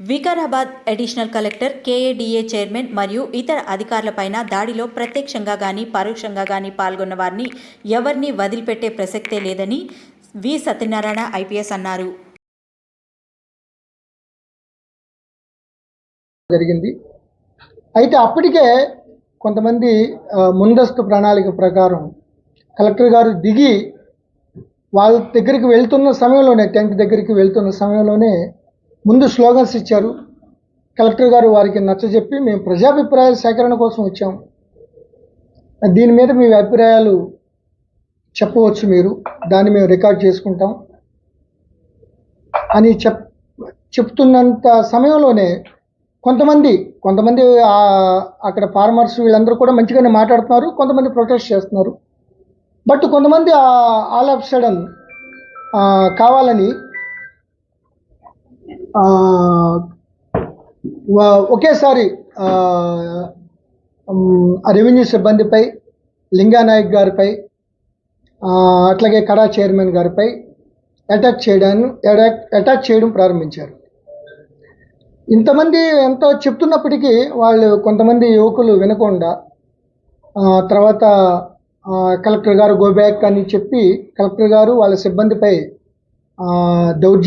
Vikarabad additional collector KADA chairman మరియు ఇతర అధికారులపైన దాడిలో ప్రత్యక్షంగా కానీ పరోక్షంగా కానీ పాల్గొన్న వారిని ఎవరిని వదిలిపెట్టే ప్రసక్తే లేదని వి. సత్యనారాయణ ఐపీఎస్ అన్నారు. జరిగింది. అయితే అప్పటికే కొంతమంది ముందస్తు ప్రణాళిక ప్రకారం కలెక్టర్ గారు దిగి వాళ్ళ దగ్గరికి వెళ్తున్న సమయంలోనే టెంట్ దగ్గరికి వెళ్తున్న సమయంలోనే ముందు స్లోగన్స్ ఇచ్చారు. కలెక్టర్ గారు వారికి నచ్చజెప్పి మేము ప్రజాభిప్రాయాల సేకరణ కోసం వచ్చాం. దీని మీద మీ అభిప్రాయాలు చెప్పవచ్చు మీరు. దాన్ని మేము రికార్డ్ చేసుకుంటాం. అని చెప్ చెప్తున్నంత సమయంలోనే కొంతమంది కొంతమంది అక్కడ ఫార్మర్స్ వీళ్ళందరూ కూడా మంచిగానే మాట్లాడుతున్నారు. కొంతమంది ప్రొటెస్ట్ చేస్తున్నారు. బట్ కొంతమంది ఆల్ ఆఫ్ సడన్ కావాలని ఒకేసారి రెవెన్యూ సిబ్బందిపై లింగానాయక్ గారిపై అట్లాగే కడా చైర్మన్ గారిపై అటాక్ చేయడాన్ని అటాక్ చేయడం ప్రారంభించారు. ఇంతమంది ఎంతో చెప్తున్నప్పటికీ వాళ్ళు కొంతమంది యువకులు వినకుండా తర్వాత కలెక్టర్ గారు గోబ్యాక్ అని చెప్పి కలెక్టర్ గారు వాళ్ళ సిబ్బందిపై దౌర్జన్యం